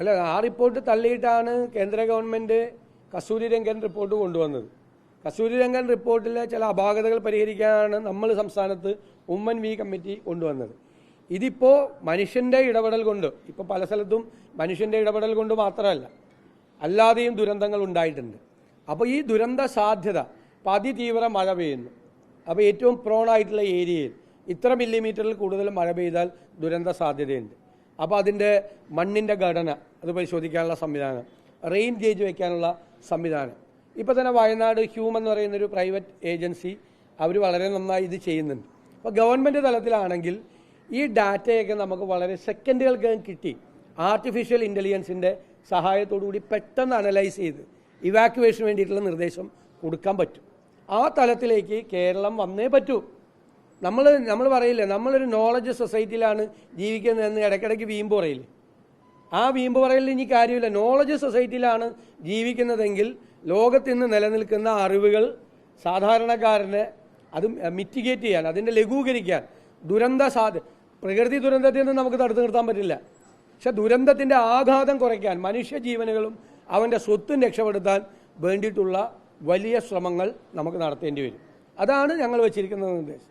അല്ല ആ റിപ്പോർട്ട് തള്ളിയിട്ടാണ് കേന്ദ്ര ഗവൺമെന്റ് കസ്തൂരി രംഗൻ റിപ്പോർട്ട് കൊണ്ടുവന്നത്. കസ്തൂരി രംഗൻ റിപ്പോർട്ടിലെ ചില അപാകതകൾ പരിഹരിക്കാനാണ് നമ്മൾ സംസ്ഥാനത്ത് ഉമ്മൻ വി കമ്മിറ്റി കൊണ്ടുവന്നത്. ഇതിപ്പോൾ മനുഷ്യന്റെ ഇടപെടൽ കൊണ്ട് ഇപ്പോൾ പല സ്ഥലത്തും മനുഷ്യന്റെ ഇടപെടൽ കൊണ്ട് മാത്രമല്ല അല്ലാതെയും ദുരന്തങ്ങൾ ഉണ്ടായിട്ടുണ്ട്. അപ്പോൾ ഈ ദുരന്ത സാധ്യത അതിതീവ്ര മഴ പെയ്യുന്നു. അപ്പോൾ ഏറ്റവും പ്രോണായിട്ടുള്ള ഏരിയയിൽ ഇത്ര മില്ലിമീറ്ററിൽ കൂടുതൽ മഴ പെയ്താൽ ദുരന്ത സാധ്യതയുണ്ട്. അപ്പോൾ അതിന്റെ മണ്ണിന്റെ ഘടന അത് പരിശോധിക്കാനുള്ള സംവിധാനം. റെയിൻ ഗേജ് വയ്ക്കാനുള്ള സംവിധാനം. ഇപ്പോൾ തന്നെ വയനാട് ഹ്യൂം എന്ന് പറയുന്നൊരു പ്രൈവറ്റ് ഏജൻസി അവർ വളരെ നന്നായി ഇത് ചെയ്യുന്നുണ്ട്. അപ്പോൾ ഗവൺമെന്റ് തലത്തിലാണെങ്കിൽ ഈ ഡാറ്റയൊക്കെ നമുക്ക് വളരെ സെക്കൻഡുകൾക്കകം കിട്ടി. ആർട്ടിഫിഷ്യൽ ഇന്റലിജൻസിന്റെ സഹായത്തോടുകൂടി പെട്ടെന്ന് അനലൈസ് ചെയ്ത് ഇവാക്യുവേഷന് വേണ്ടിയിട്ടുള്ള നിർദ്ദേശം കൊടുക്കാൻ പറ്റും. ആ തലത്തിലേക്ക് കേരളം വന്നേ പറ്റൂ. നമ്മൾ നമ്മൾ പറയില്ലേ നമ്മളൊരു നോളജ് സൊസൈറ്റിയിലാണ് ജീവിക്കുന്നത് ജീവിക്കുന്നതെന്ന് ഇടയ്ക്കിടയ്ക്ക് വീമ്പ് പറയില്ലേ? ആ വീമ്പ് പറയലിൽ ഇനി കാര്യമില്ല. നോളജ് സൊസൈറ്റിയിലാണ് ജീവിക്കുന്നതെങ്കിൽ ലോകത്ത് ഇന്ന് നിലനിൽക്കുന്ന അറിവുകൾ സാധാരണക്കാരനെ അത് മിറ്റിഗേറ്റ് ചെയ്യാൻ അതിന്റെ ലഘൂകരിക്കാൻ ദുരന്ത സാധ്യ പ്രകൃതി ദുരന്തത്തിൽ നിന്ന് നമുക്ക് തടുത്തു നിർത്താൻ പറ്റില്ല. പക്ഷെ ദുരന്തത്തിന്റെ ആഘാതം കുറയ്ക്കാൻ മനുഷ്യ ജീവനുകളും അവന്റെ സ്വത്തും രക്ഷപ്പെടുത്താൻ വേണ്ടിയിട്ടുള്ള വലിയ ശ്രമങ്ങൾ നമുക്ക് നടത്തേണ്ടി വരും. അതാണ് ഞങ്ങൾ വച്ചിരിക്കുന്ന നിർദ്ദേശം.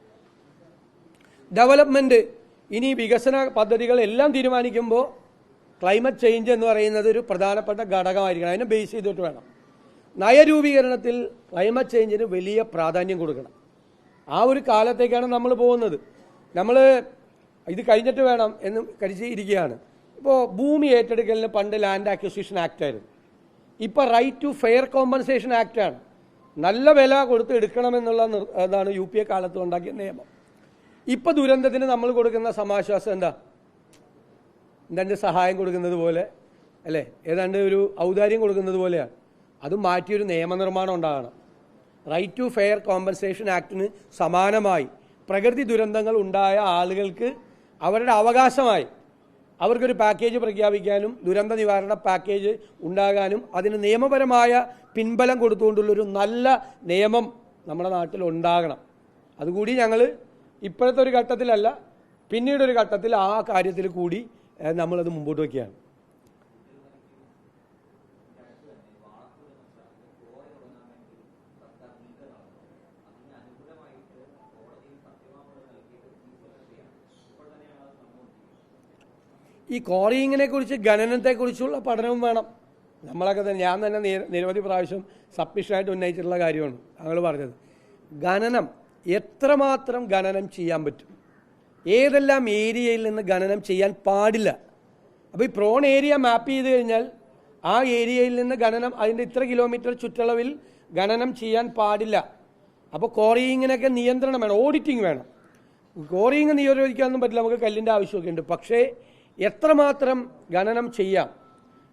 ഡെവലപ്മെന്റ് ഇനി വികസന പദ്ധതികളെല്ലാം തീരുമാനിക്കുമ്പോൾ ക്ലൈമറ്റ് ചേഞ്ച് എന്ന് പറയുന്നത് ഒരു പ്രധാനപ്പെട്ട ഘടകമായിരിക്കണം. അതിനെ ബേസ് ചെയ്തിട്ട് വേണം. നയരൂപീകരണത്തിൽ ക്ലൈമറ്റ് ചേഞ്ചിന് വലിയ പ്രാധാന്യം കൊടുക്കണം. ആ ഒരു കാലത്തേക്കാണ് നമ്മൾ പോകുന്നത്. നമ്മൾ ഇത് കഴിഞ്ഞിട്ട് വേണം എന്ന് കരുതി ഇരിക്കുകയാണ്. ഇപ്പോൾ ഭൂമി ഏറ്റെടുക്കലിന് പണ്ട് ലാൻഡ് അക്വിസിഷൻ ആക്ട് ആയിരുന്നു. ഇപ്പോൾ right to fair compensation act ആണ്. നല്ല വില കൊടുത്ത് എടുക്കണമെന്നുള്ള അതാണ് യു പി എ കാലത്ത് ഉണ്ടാക്കിയ നിയമം. ഇപ്പൊ ദുരന്തത്തിന് നമ്മൾ കൊടുക്കുന്ന സമാശ്വാസം എന്താ? എന്താണ്ട് സഹായം കൊടുക്കുന്നത് പോലെ അല്ലേ? ഏതാണ്ട് ഒരു ഔദാര്യം കൊടുക്കുന്നത് പോലെയാണ്. അത് മാറ്റിയൊരു നിയമനിർമ്മാണം ഉണ്ടാകണം. റൈറ്റ് ടു ഫെയർ കോമ്പൻസേഷൻ ആക്ടിന് സമാനമായി പ്രകൃതി ദുരന്തങ്ങൾ ഉണ്ടായ ആളുകൾക്ക് അവരുടെ അവകാശമായി അവർക്കൊരു പാക്കേജ് പ്രഖ്യാപിക്കാനും ദുരന്ത നിവാരണ പാക്കേജ് ഉണ്ടാകാനും അതിന് നിയമപരമായ പിൻബലം കൊടുത്തുകൊണ്ടുള്ളൊരു നല്ല നിയമം നമ്മുടെ നാട്ടിൽ ഉണ്ടാകണം. അതുകൂടി ഞങ്ങൾ ഇപ്പോഴത്തെ ഒരു ഘട്ടത്തിലല്ല പിന്നീട് ഒരു ഘട്ടത്തിൽ ആ കാര്യത്തിൽ കൂടി നമ്മളത് മുമ്പോട്ട് വയ്ക്കുകയാണ് ഈ കോറിയിങ്ങിനെ കുറിച്ച് ഖനനത്തെക്കുറിച്ചുള്ള പഠനവും വേണം. നമ്മളൊക്കെ തന്നെ ഞാൻ തന്നെ നിര- നിരവധി പ്രാവശ്യം സഫീഷ്യന്റായിട്ട് ഉന്നയിച്ചിട്ടുള്ള കാര്യമാണ്. ഞങ്ങൾ പറഞ്ഞത്. ഖനനം എത്രമാത്രം ഖനനം ചെയ്യാൻ പറ്റും? ഏതെല്ലാം ഏരിയയിൽ നിന്ന് ഖനനം ചെയ്യാൻ പാടില്ല? അപ്പോൾ ഈ പ്രോൺ ഏരിയ മാപ്പ് ചെയ്ത് കഴിഞ്ഞാൽ ആ ഏരിയയിൽ നിന്ന് ഖനനം അതിന്റെ ഇത്ര കിലോമീറ്റർ ചുറ്റളവിൽ ഖനനം ചെയ്യാൻ പാടില്ല. അപ്പോൾ കോറിയിങ്ങിനൊക്കെ നിയന്ത്രണം വേണം ഓഡിറ്റിംഗ് വേണം. കോറിയിങ് നിയോജിക്കാനൊന്നും പറ്റില്ല നമുക്ക് കല്ലിന്റെ ആവശ്യമൊക്കെ ഉണ്ട്. പക്ഷേ എത്രമാത്രം ഖനനം ചെയ്യാം?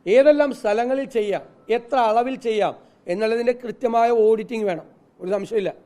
ഏതെല്ലാം സ്ഥലങ്ങളിൽ ചെയ്യാം? എത്ര അളവിൽ ചെയ്യാം? എന്നുള്ളതിന്റെ കൃത്യമായ ഓഡിറ്റിംഗ് വേണം. ഒരു സംശയമില്ല